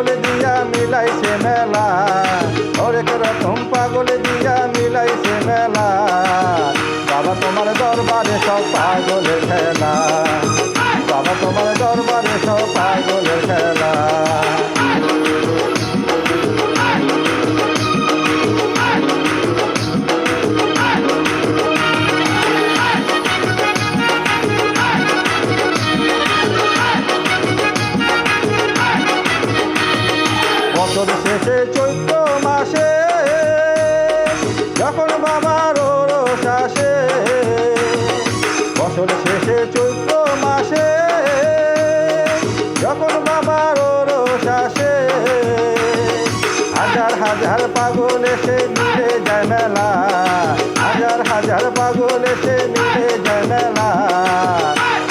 পাগলে দিয়া মিলাইছে মেলা। হরেক রকম পাগল দিয়া মিলাইছে মেলা। বাবা তোমার দরবারে সব পাগল খেলা। বাবা তোমার শেষে চৈত্র মাসে, যখন বাবার রোষ আসে। বছর শেষে চৈত্র মাসে, যখন বাবার রোষ আসে, হাজার হাজার পাগল এসে মিলে যায় মেলা। হাজার হাজার পাগল এসে মিলে যায় মেলা।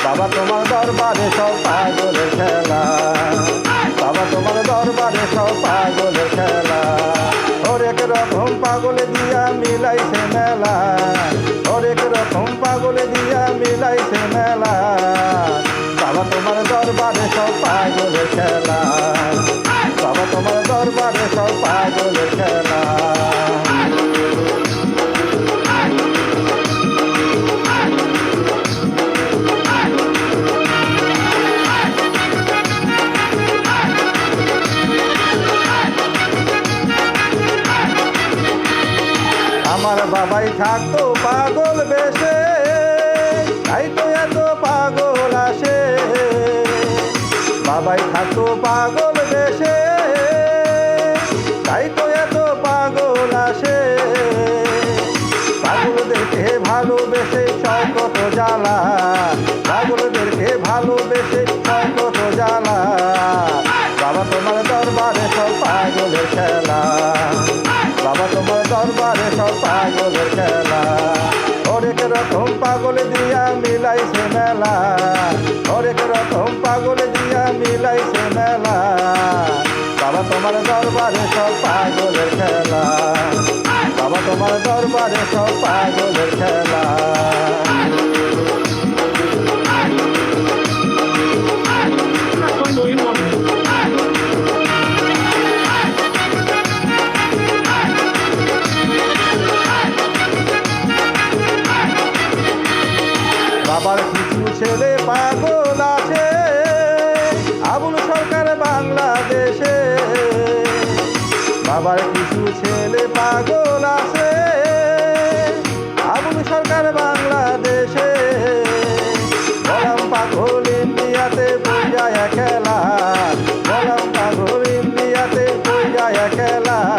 বাবা তোমার দরবারে সব পাগলের বাবাই থাকতো পাগল বেশে, তাই তো এত পাগল আসে। বাবাই থাকতো পাগল বেশে, তাই তো এত পাগল আসে। পাগল দেখে ভালোবেসে সব কত জ্বালা দরবারে সব পাগলের খেলা। হরেক রকম পাগল দিয়া মিলাইছে মেলা। হরেক রকম পাগল দিয়া মিলাইছে মেলা। বাবা তোমার দরবারে সব পাগলের খেলা। বাবা তোমার দরবারে সব বাবার কিছু ছেলে পাগল আছে। আবুল সরকার বাংলাদেশে। বাবার কিছু ছেলে পাগল আছে। আবুল সরকার বাংলাদেশে। পাগল ইন্ডিয়াতে বই যায় খেলা। পাগল ইন্ডিয়াতে বই যায় খেলা।